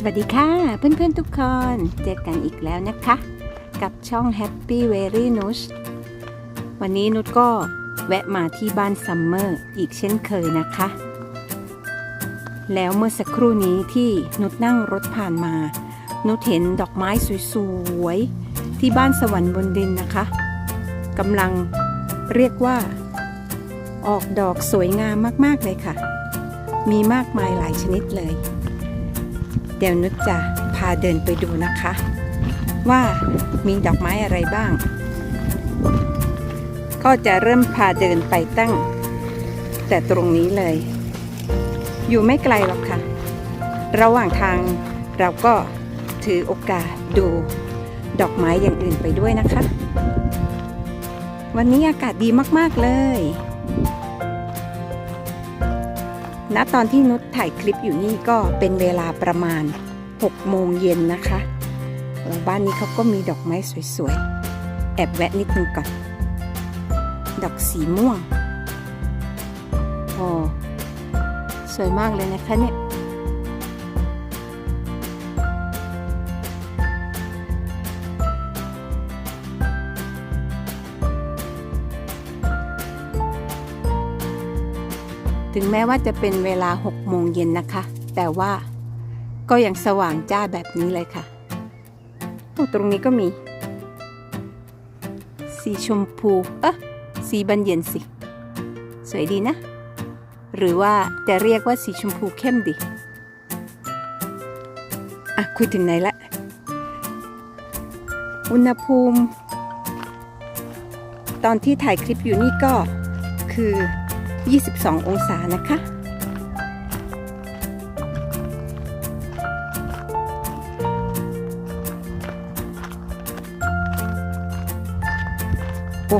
สวัสดีค่ะเพื่อนๆทุกคน เจอกันอีกแล้วนะคะ กับช่อง Happy Very n u s วันนี้นุชก็แวะมาที่บ้านซัมเมอร์อีกเช่นเคยนะคะ แล้วเมื่อสักครู่นี้ที่นุชนั่งรถผ่านมา นุชเห็นดอกไม้สวยๆ ที่บ้านสวรรค์บนดินนะคะกำลังเรียกว่า ออกดอกสวยงามมากๆเลยค่ะ มีมากมายหลายชนิดเลย เดี๋ยวนุชจะพาเดินไปดูนะคะ ว่ามีดอกไม้อะไรบ้าง ก็จะเริ่มพาเดินไปตั้ง แต่ตรงนี้เลย อยู่ไม่ไกลหรอกค่ะ ระหว่างทางเราก็ถือโอกาสดูดอกไม้อย่างอื่นไปด้วยนะคะ วันนี้อากาศดีมาก ๆ เลย ณตอนที่นุชถ่ายคลิปอยู่นี่ก็เป็นเวลาประมาณ 6 โมงเย็นนะคะแล้วบ้านนี้เขาก็มีดอกไม้สวยๆ แอบแวะนิดนึงก่อน ดอกสีม่วง โอ้ สวยมากเลยนะคะเนี่ย แม้ว่าจะเป็นเวลา6โมงเย็นนะคะ แต่ว่าก็ยังสว่างจ้าแบบนี้เลยค่ะโอ้ตรงนี้ก็มี สีชมพู เอ๊ะสีบันเย็นสิ สวยดีนะ หรือว่าจะเรียกว่าสีชมพูเข้มดีอะคุยถึงไหนละ อุณหภูมิ ตอนที่ถ่ายคลิปอยู่นี่ก็คือ 22 องศานะคะ โอ้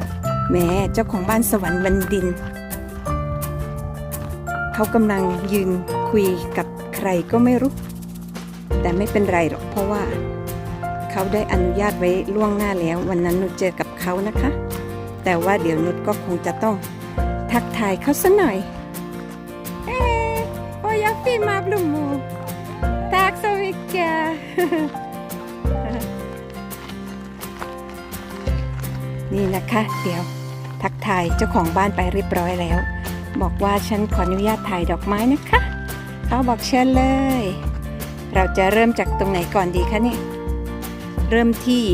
แม่เจ้าของบ้านสวรรค์บันดิน เขากำลังยืนคุยกับใครก็ไม่รู้ แต่ไม่เป็นไรหรอกเพราะว่า เขาได้อนุญาตไว้ล่วงหน้าแล้ว วันนั้นนุชเจอกับเขานะคะ แต่ว่าเดี๋ยวนุชก็คงจะต้อง ทักทายเขาสัหน่อย เอ๊ะโอยาฟีมาบลูมูทักสวิกเกนี่นะคะ เดี๋ยวทักทายเจ้าของบ้านไปเรียบร้อยแล้ว บอกว่าฉันขออนุญาตถ่ายดอกไม้นะคะ เขาบอกเชิญเลย เราจะเริ่มจากตรงไหนก่อนดีคะเนี่ยเริ่มที่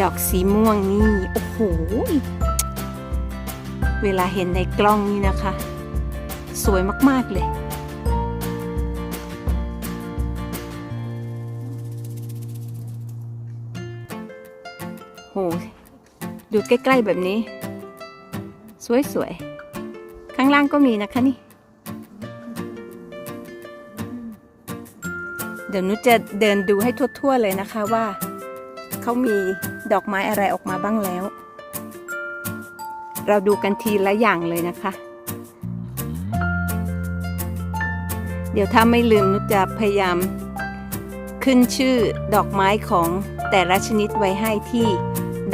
ดอกสีม่วงนี่ โอ้โห เวลาเห็นในกล้องนี่นะคะ สวยมาก ๆ เลย โห ดูใกล้ ๆ แบบนี้ สวย ๆ ข้างล่างก็มีนะคะนี่ เดี๋ยวนุจะเดินดูให้ทั่ว ๆ เลยนะคะว่า เขามีดอกไม้อะไรออกมาบ้างแล้ว เราดูกันทีละอย่างเลยนะคะ เดี๋ยวถ้าไม่ลืมนุชจะพยายาม ขึ้นชื่อดอกไม้ของแต่ละชนิดไว้ให้ที่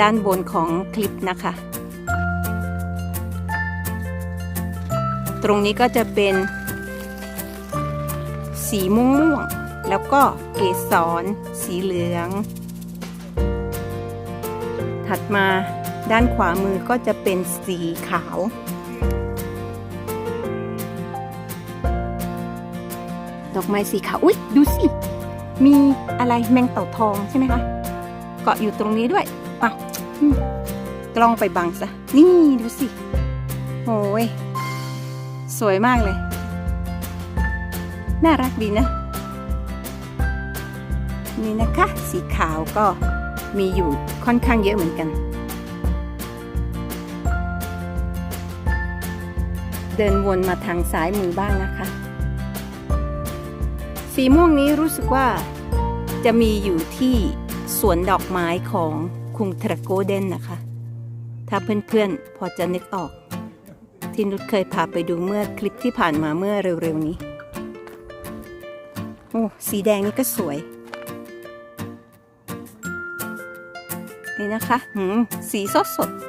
ด้านบนของคลิปนะคะ ตรงนี้ก็จะเป็นสีม่วงแล้วก็เกสรสีเหลือง ถัดมา ด้านขวามือก็จะเป็นสีขาว ดอกไม้สีขาว อุ๊ย ดูสิ มีอะไรแมงเต่าทองใช่ไหมคะ เกาะอยู่ตรงนี้ด้วยอะกล้องไปบังซะ นี่ดูสิโอ้ย สวยมากเลย น่ารักดีนะ นี่นะคะ สีขาวก็มีอยู่ค่อนข้างเยอะเหมือนกัน เดินวนมาทางซ้ายมือบ้างนะคะ สีม่วงนี้รู้สึกว่าจะมีอยู่ที่สวนดอกไม้ของคุงทรโกเดนนะคะ ถ้าเพื่อนๆพอจะนึกออก ที่นุชเคยพาไปดูเมื่อคลิปที่ผ่านมาเมื่อเร็วๆนี้ โอ้ สีแดงนี่ก็สวย นี่นะคะหืมสีสดสดๆ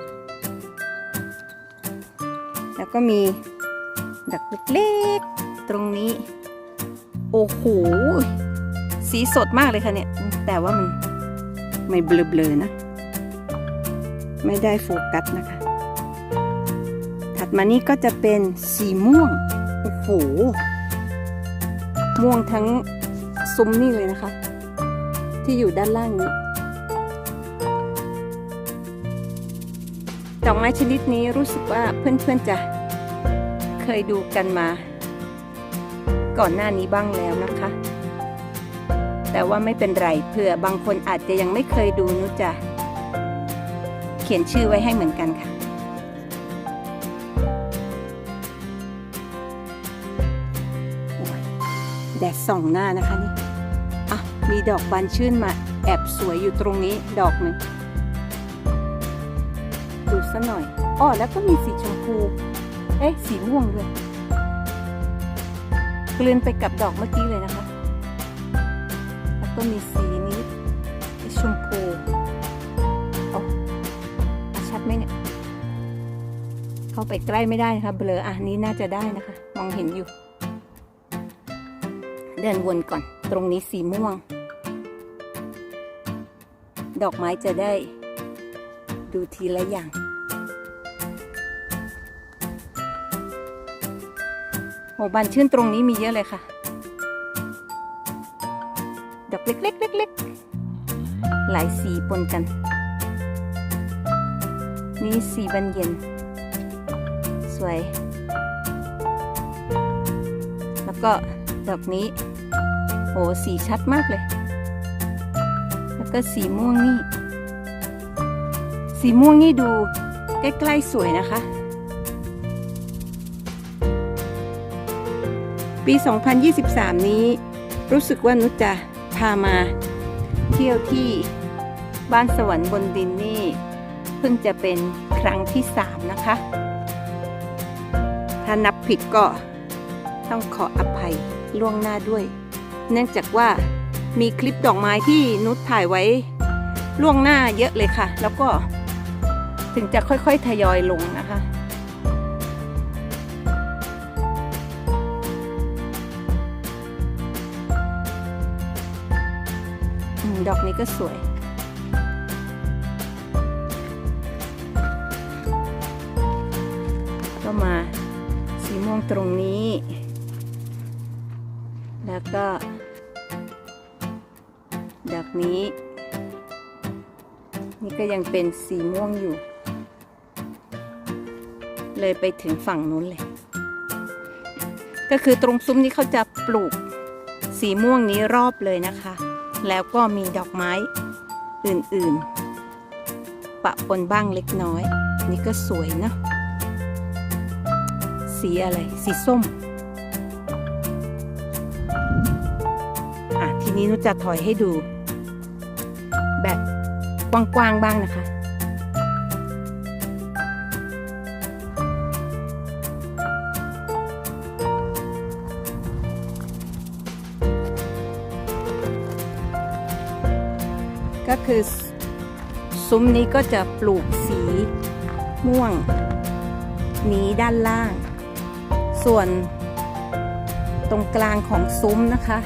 แล้วก็มี ดอกเล็กๆ ตรงนี้ โอ้โห สีสดมากเลยค่ะเนี่ย แต่ว่ามันไม่เบลอๆนะ ไม่ได้โฟกัสนะคะ ถัดมานี่ก็จะเป็นสีม่วง โอ้โห ม่วงทั้งซุ้มนี่เลยนะคะ ที่อยู่ด้านล่างนี้ดอกไม้ชนิดนี้รู้สึกว่าเพื่อนๆจะ เคยดูกันมา ก่อนหน้านี้บ้างแล้วนะคะ แต่ว่าไม่เป็นไรเผื่อบางคนอาจจะยังไม่เคยดูนุชจะเขียนชื่อไว้ให้เหมือนกันค่ะ แดดส่องหน้านะคะนี่ อะ มีดอกบานชื่นมาแอบสวยอยู่ตรงนี้ดอกหนึ่งดูซะหน่อยอ้อแล้วก็มีสีชมพู เอ๊ะ สีม่วงด้วยกลืนไปกับดอกเมื่อกี้เลยนะคะ แล้วก็มีสีนี้ชมพูโอ้อะชัดไหมเนี่ย เข้าไปใกล้ไม่ได้นะคะเบลออะนี้น่าจะได้นะคะ มองเห็นอยู่ เดินวนก่อน ตรงนี้สีม่วง ดอกไม้จะได้ดูทีละอย่าง โหบานชื่นตรงนี้มีเยอะเลยค่ะ ดอกเล็กๆเล็กๆหลายสีปนกัน นี่สีบานเย็น สวย แล้วก็ดอกนี้ โหสีชัดมากเลย แล้วก็สีม่วงนี่ สีม่วงนี่ดูใกล้ๆสวยนะคะ ปี 2023 นี้ รู้สึกว่านุชจะพามา เที่ยวที่บ้านสวรรค์บนดินนี่ เพิ่งจะเป็นครั้งที่ 3 นะคะ ถ้านับผิดก็ต้องขออภัยล่วงหน้าด้วย เนื่องจากว่ามีคลิปดอกไม้ที่นุชถ่ายไว้ล่วงหน้าเยอะเลยค่ะ แล้วก็ถึงจะค่อยๆ ทยอยลงนะคะ ดอกนี้ก็สวย ก็มาสีม่วงตรงนี้ แล้วก็ดอกนี้ นี่ก็ยังเป็นสีม่วงอยู่ เลยไปถึงฝั่งนู้นเลย ก็คือตรงซุ้มนี้เขาจะปลูกสีม่วงนี้รอบเลยนะคะ แล้วก็มีดอกไม้อื่นๆ ปะปนบ้างเล็กน้อย นี่ก็สวยเนะ สีอะไร สีส้ม อะ ทีนี้นุจะถอยให้ดู แบบกว้างๆบ้างนะคะ คือซุ้มนี้ก็จะปลูกสีม่วง นี้ด้านล่าง ส่วนตรงกลางของซุ้มนะคะ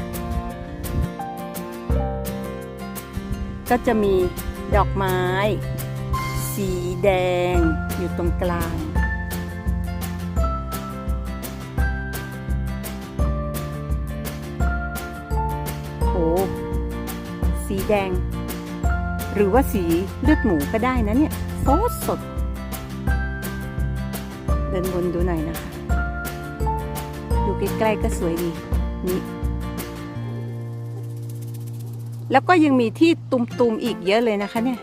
ก็จะมีดอกไม้ สีแดงอยู่ตรงกลาง โอ้สีแดง หรือว่าสีเลือดหมูก็ได้นะเนี่ยสดสด เดินบนดูหน่อยนะคะ ดูใกล้ๆก็สวยดีนี่แล้วก็ยังมีที่ตุมๆอีกเยอะเลยนะคะเนี่ย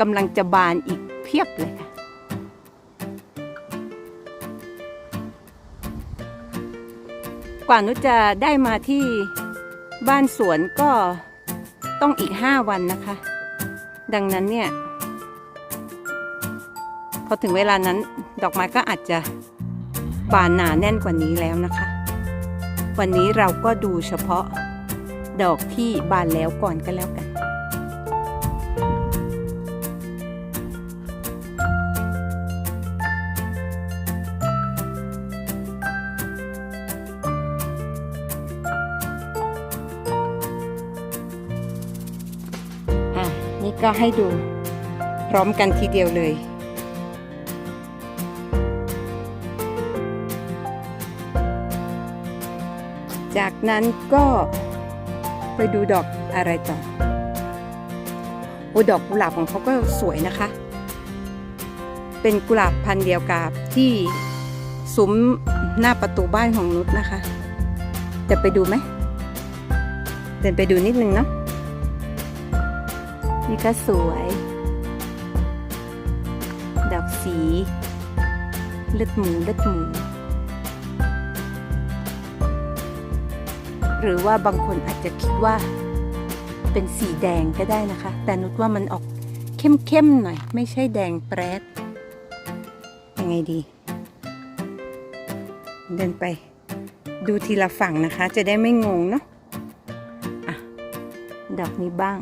กำลังจะบานอีกเพียบเลยค่ะกว่านุจะได้มาที่บ้านสวนก็ต้องอีกห้าวันนะคะ ดังนั้นเนี่ย พอถึงเวลานั้นดอกไม้ก็อาจจะบานหนาแน่นกว่านี้แล้วนะคะ วันนี้เราก็ดูเฉพาะดอกที่บานแล้วก่อนก็แล้วกัน ก็ให้ดูพร้อมกันทีเดียวเลย จากนั้นก็ไปดูดอกอะไรต่อโอ้ดอกกุหลาบของเขาก็สวยนะคะ เป็นกุหลาบพันธุ์เดียวกับที่ซุ้มหน้าประตูบ้านของนุชนะคะ จะไปดูไหม เดินไปดูนิดนึงเนาะ นี่ก็สวย ดอกสีเลือดหมูเลือดหมู หรือว่าบางคนอาจจะคิดว่าเป็นสีแดงก็ได้นะคะ แต่นุชว่ามันออกเข้มๆหน่อย ไม่ใช่แดงแปรดยังไงดี เดินไปดูทีละฝั่งนะคะ จะได้ไม่งงเนาะอะดอกนี้บ้าง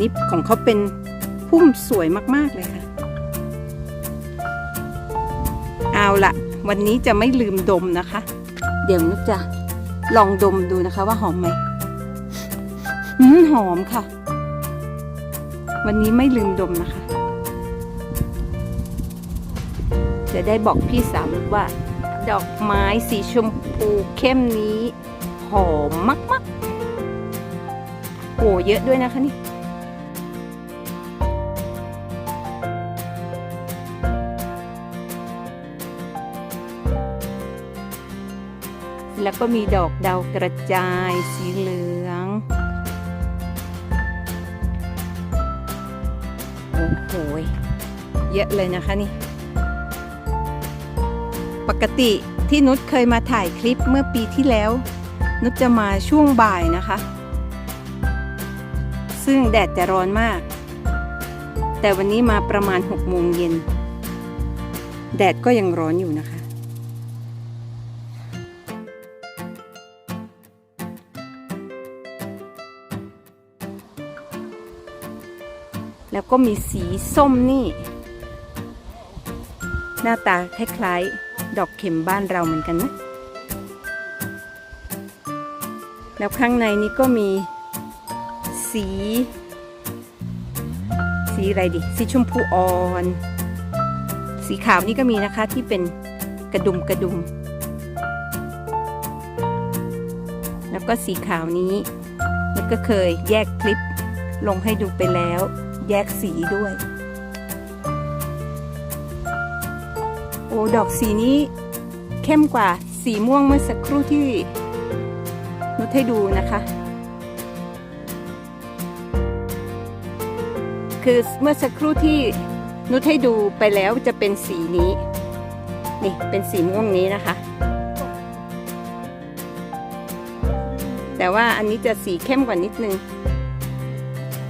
นี่ของเขาเป็นพุ่มสวยมาก ๆ เลยค่ะ เอาละวันนี้จะไม่ลืมดมนะคะ เดี๋ยวนุกจะลองดมดูนะคะว่าหอมไหมหอมค่ะ วันนี้ไม่ลืมดมนะคะ จะได้บอกพี่สาวนุกว่า ดอกไม้สีชมพูเข้มนี้ หอมมากๆโอ้เยอะด้วยนะคะนี่ แล้วก็มีดอกดาวกระจายสีเหลือง โอ้โห เยอะเลยนะคะนี่ ปกติที่นุชเคยมาถ่ายคลิปเมื่อปีที่แล้ว นุชจะมาช่วงบ่ายนะคะ ซึ่งแดดจะร้อนมาก แต่วันนี้มาประมาณ6โมงเย็น แดดก็ยังร้อนอยู่นะคะ แล้วก็มีสีส้มนี่ หน้าตาคล้ายๆ ดอกเข็มบ้านเราเหมือนกันนะ แล้วข้างในนี้ก็มีสี สีอะไรดิ สีชมพูอ่อน สีขาวนี่ก็มีนะคะที่เป็นกระดุมกระดุม แล้วก็สีขาวนี้ แล้วก็เคยแยกคลิปลงให้ดูไปแล้ว แยกสีด้วย โอ้ดอกสีนี้เข้มกว่าสีม่วงเมื่อสักครู่ที่นุชให้ดูนะคะ คือเมื่อสักครู่ที่นุชให้ดูไปแล้วจะเป็นสีนี้ นี่เป็นสีม่วงนี้นะคะ แต่ว่าอันนี้จะสีเข้มกว่านิดนึง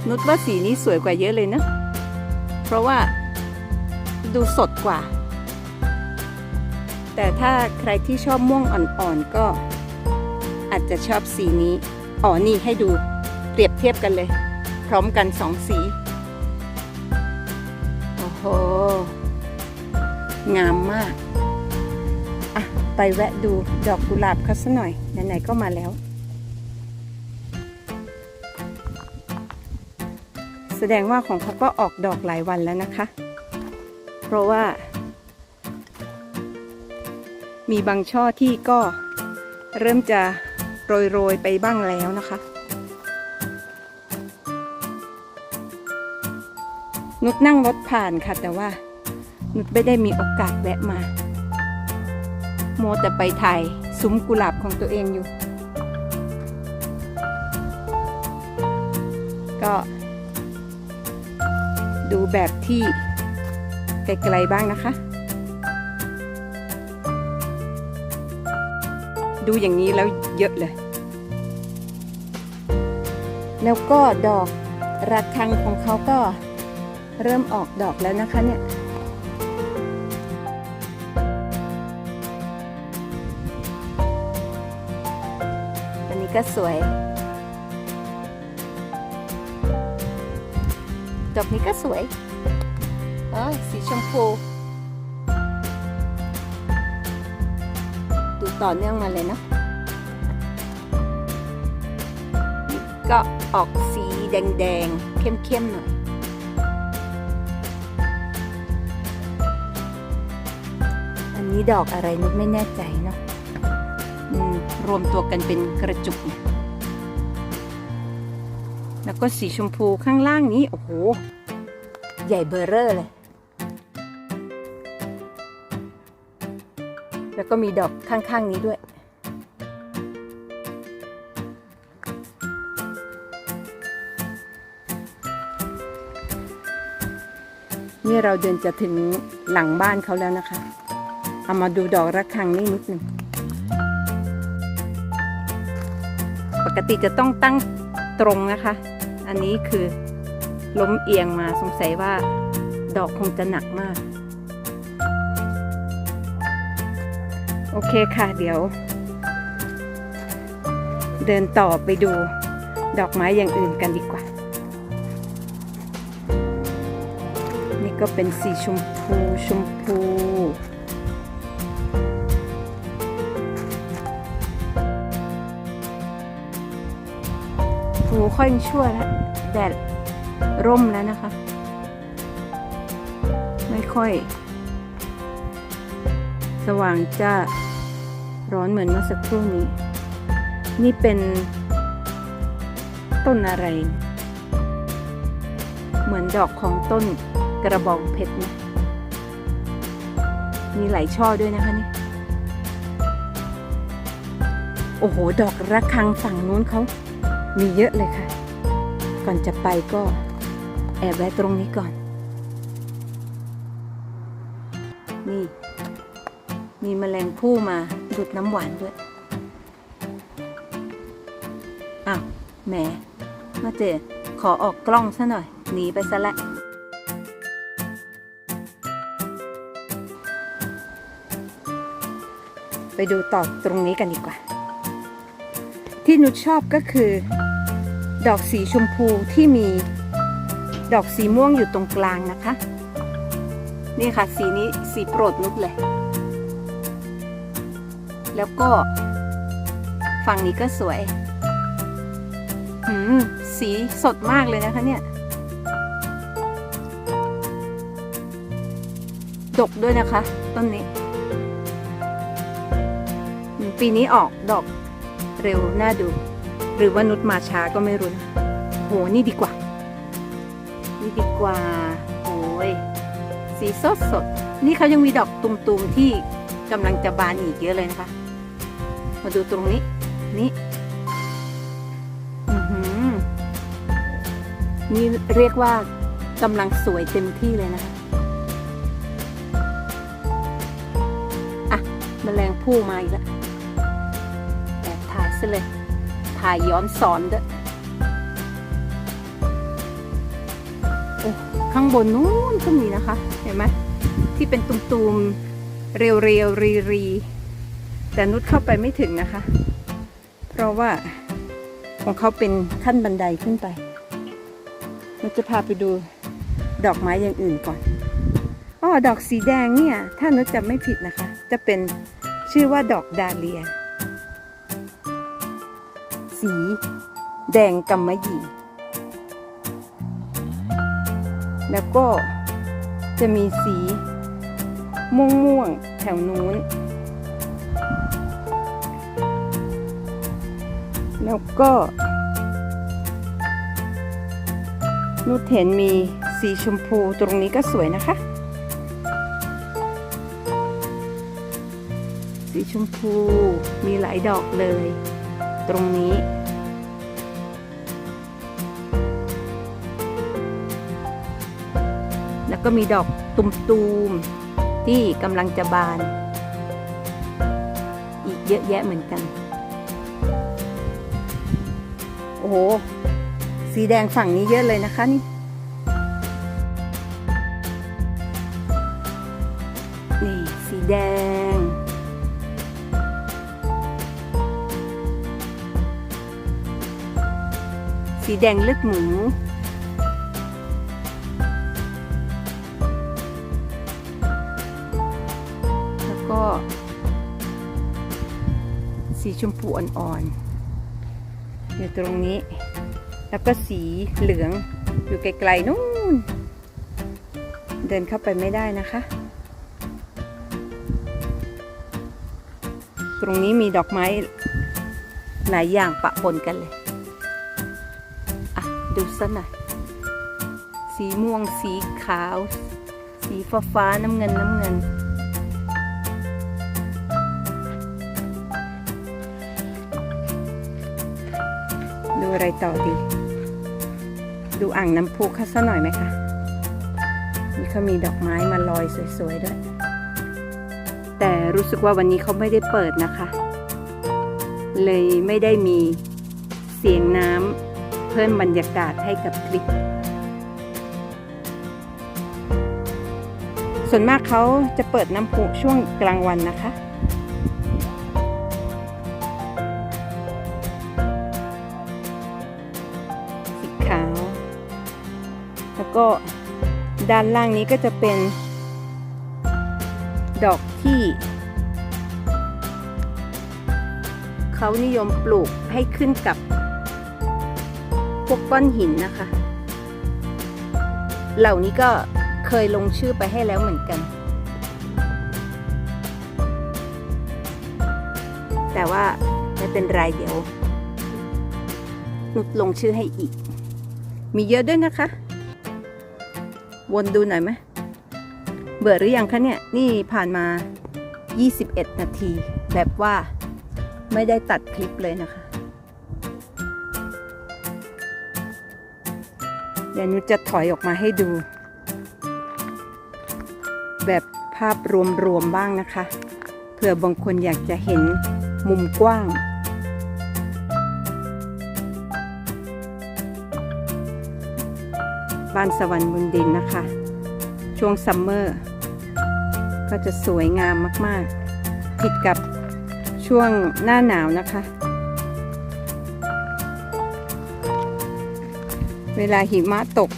นุชว่าสีนี้สวยกว่าเยอะเลยนะ เพราะว่าดูสดกว่า แต่ถ้าใครที่ชอบม่วงอ่อนๆก็อาจจะชอบสีนี้ อ๋อ นี่ให้ดูเปรียบเทียบกันเลย พร้อมกันสองสี โอ้โห งามมาก อะ ไปแวะดูดอกกุหลาบเขาสัหน่อย ไหนๆก็มาแล้ว ดงว่าของเขาก็ออกดอกหลายวันแล้วนะคะ เพราะว่า มีบางช่อที่ก็เริ่มจะโรย ๆ ไปบ้างแล้วนะคะนุดนั่งรถผ่านค่ะ แต่ว่านุดไม่ได้มีโอกาสแวะมา โมแต่ไปถ่ายซุ้มกุหลาบของตัวเองอยู่ ก็ ดูแบบที่ไกลๆบ้างนะคะ ดูอย่างนี้แล้วเยอะเลย แล้วก็ดอกระฆังของเขาก็เริ่มออกดอกแล้วนะคะเนี่ยอันนี้ก็สวย อกนี้ก็สวยเอ้ยสีชมพู ดูต่อเนื่องมาเลยเนาะก็ออกสีแดงๆ เข้มๆหน่อยอันนี้ดอกอะไรนุกไม่แน่ใจเนาะรวมตัวกันเป็นกระจุก แล้วก็สีชมพูข้างล่างนี้ โอ้โห ใหญ่เบอร์เร่อเลย แล้วก็มีดอกข้างๆนี้ด้วย นี่เราเดินจะถึงหลังบ้านเขาแล้วนะคะ เอามาดูดอกระฆังนี่นิดหนึ่งปกติจะต้องตั้งตรงนะคะ อันนี้คือ ล้มเอียงมาสงสัยว่า ดอกคงจะหนักมาก โอเคค่ะเดี๋ยว เดินต่อไปดูดอกไม้อย่างอื่นกันดีกว่า นี่ก็เป็นสีชมพูชมพูโหค่อยชั่วแล้วแดด ร่มแล้วนะคะ ไม่ค่อย สว่างจ้าร้อนเหมือนเมื่อสักครู่นี้ นี่เป็นต้นอะไร เหมือนดอกของต้นกระบองเพชรนะมีหลายช่อด้วยนะคะนี่ โอ้โห ดอกระฆังฝั่งนู้นเขามีเยอะเลยค่ะ ก่อนจะไปก็ แอบแวะตรงนี้ก่อน นี่ มีแมลงผู้มาดูดน้ำหวานด้วย อ้าวแหมมาเจอขอออกกล้องซะหน่อย หนีไปซะละไปดูต่อตรงนี้กันดีกว่า ที่นุชชอบก็คือ ดอกสีชมพูที่มี ดอกสีม่วงอยู่ตรงกลางนะคะ นี่ค่ะสีนี้สีโปรดนุชเลย แล้วก็ ฝั่งนี้ก็สวยหืมสีสดมากเลยนะคะเนี่ย ดกด้วยนะคะ ต้นนี้ ปีนี้ออกดอกเร็วน่าดู หรือว่านุชมาช้าก็ไม่รู้นะโหนี่ดีกว่า นี่ดีกว่าโอ้ยสีสดสด นี่เขายังมีดอกตุ่มๆที่กำลังจะบานอีกเยอะเลยนะคะ มาดูตรงนี้ นี่อือหือนี่เรียกว่ากำลังสวยเต็มที่เลยนะคะอะมแมลงผู้มาอีกแล้วแอบถ่ายซะเลย ถ่ายย้อนสอนด้วย ข้างบนนู้นก็มีนะคะ เห็นไหมที่เป็นตุ่มๆ เรียวเรียวรีรีๆแต่นุชเข้าไปไม่ถึงนะคะ เพราะว่าของเขาเป็นขั้นบันไดขึ้นไปนุชจะพาไปดูดอกไม้อย่างอื่นก่อนอ๋อดอกสีแดงเนี่ย ถ้านุชจะไม่ผิดนะคะ จะเป็นชื่อว่าดอกดาเลีย สีแดงกำมะหยี่ แล้วก็จะมีสีม่วงม่วงๆแถวนู้น แล้วก็นุชเห็นมีสีชมพูตรงนี้ก็สวยนะคะ สีชมพูมีหลายดอกเลย ตรงนี้ ก็มีดอกตุมๆที่กำลังจะบาน อีกเยอะแยะเหมือนกัน โอ้โห สีแดงฝั่งนี้เยอะเลยนะคะนี่ นี่สีแดง สีแดงเลือดหมู ชมพูอ่อนๆ อยู่ตรงนี้ แล้วก็สีเหลืองอยู่ไกลๆนู่น เดินเข้าไปไม่ได้นะคะ ตรงนี้มีดอกไม้หลายอย่างปะปนกันเลย อะ ดูสักหน่อย สีม่วง สีขาว สีฟ้าฟ้าน้ำเงินน้ำเงิน ดูอะไรต่อดี ดูอ่างน้ำพุเขาสักหน่อยไหมคะ นี่เขามีดอกไม้มาลอยสวยๆด้วย แต่รู้สึกว่าวันนี้เขาไม่ได้เปิดนะคะ เลยไม่ได้มีเสียงน้ำเพิ่มบรรยากาศให้กับคลิป ส่วนมากเขาจะเปิดน้ำพุช่วงกลางวันนะคะ ด้านล่างนี้ก็จะเป็น ดอกที่ เขานิยมปลูกให้ขึ้นกับพวกก้อนหินนะคะ เหล่านี้ก็เคยลงชื่อไปให้แล้วเหมือนกัน แต่ว่าไม่เป็นไรเดี๋ยวนุดลงชื่อให้อีก มีเยอะด้วยนะคะ วนดูหน่อยไหมเบื่อหรือยังคะเนี่ย นี่ผ่านมา 21 นาที แบบว่าไม่ได้ตัดคลิปเลยนะคะ เดี๋ยวนุจะถอยออกมาให้ดู แบบภาพรวมๆบ้างนะคะ เผื่อบางคนอยากจะเห็นมุมกว้าง บ้านสวรรค์บนดินนะคะ ช่วงซัมเมอร์ ก็จะสวยงามมากๆ ผิดกับช่วงหน้าหนาวนะคะ เวลาหิมะตก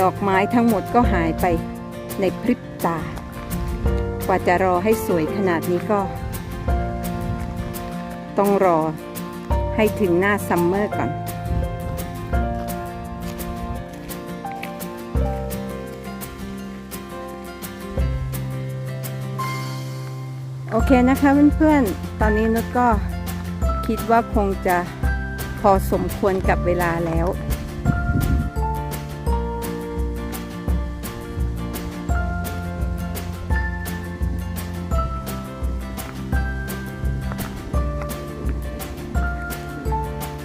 ดอกไม้ทั้งหมดก็หายไปในพริบตา กว่าจะรอให้สวยขนาดนี้ก็ ต้องรอให้ถึงหน้าซัมเมอร์ก่อน โอเคนะคะเพื่อนๆ ตอนนี้นุชก็คิดว่าคงจะพอสมควรกับเวลาแล้ว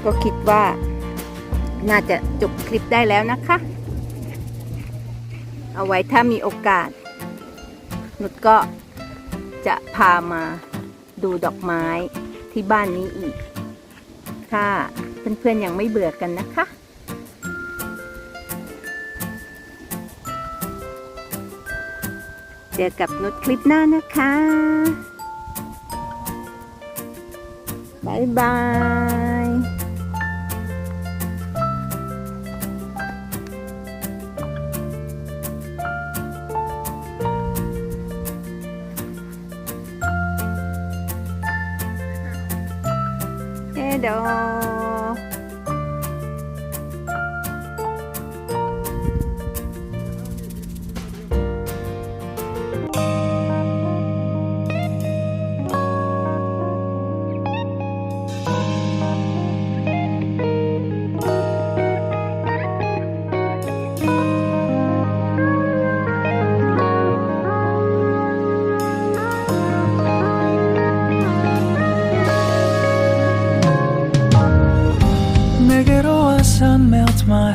ก็คิดว่าน่าจะจบคลิปได้แล้วนะคะ เอาไว้ถ้ามีโอกาสนุชก็ จะพามาดูดอกไม้ที่บ้านนี้อีก ถ้าเพื่อนๆยังไม่เบื่อกันนะคะเจอกับนุชคลิปหน้านะคะบ๊ายบาย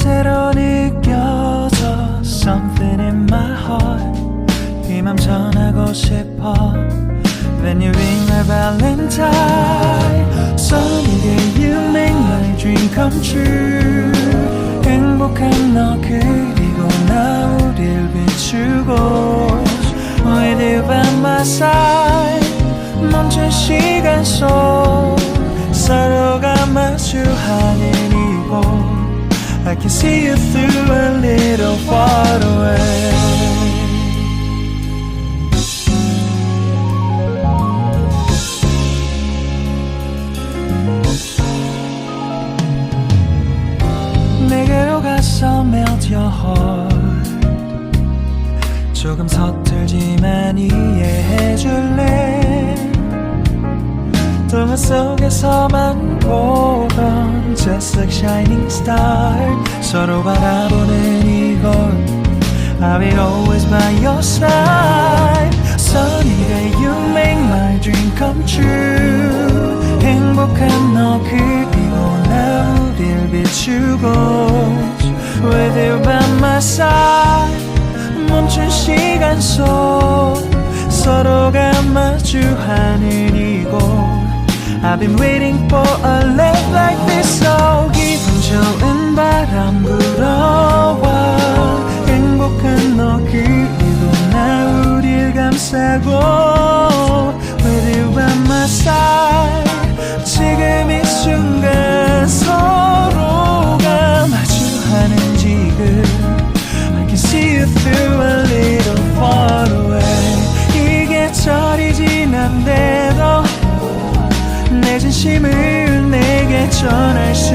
새로 느껴져 Something in my heart 이맘 전하고 싶어 Then you ring my Valentine. Sunny day, you make my dream come true. 행복한 너 그리고 나 우릴 비추고 With you by my side 멈춘 시간 속 서로가 마주하는 I can see you through a little far away 내게로 가서 melt your heart 조금 서툴지만 이해해줄래 동화 속에서만 보던 Just like shining star 서로 바라보는 이곳 I'll be always by your side Sunny day you make my dream come true 행복한 너 그리고 나 우릴 비추고 With you by my side 멈춘 시간 속 서로가 마주하는 이곳 I've been waiting for a love like this so 기분 좋은 바람 불어와 행복한 너 그리고 나 우릴 감싸고 With you by my side 지금 진심을 내게 전할 수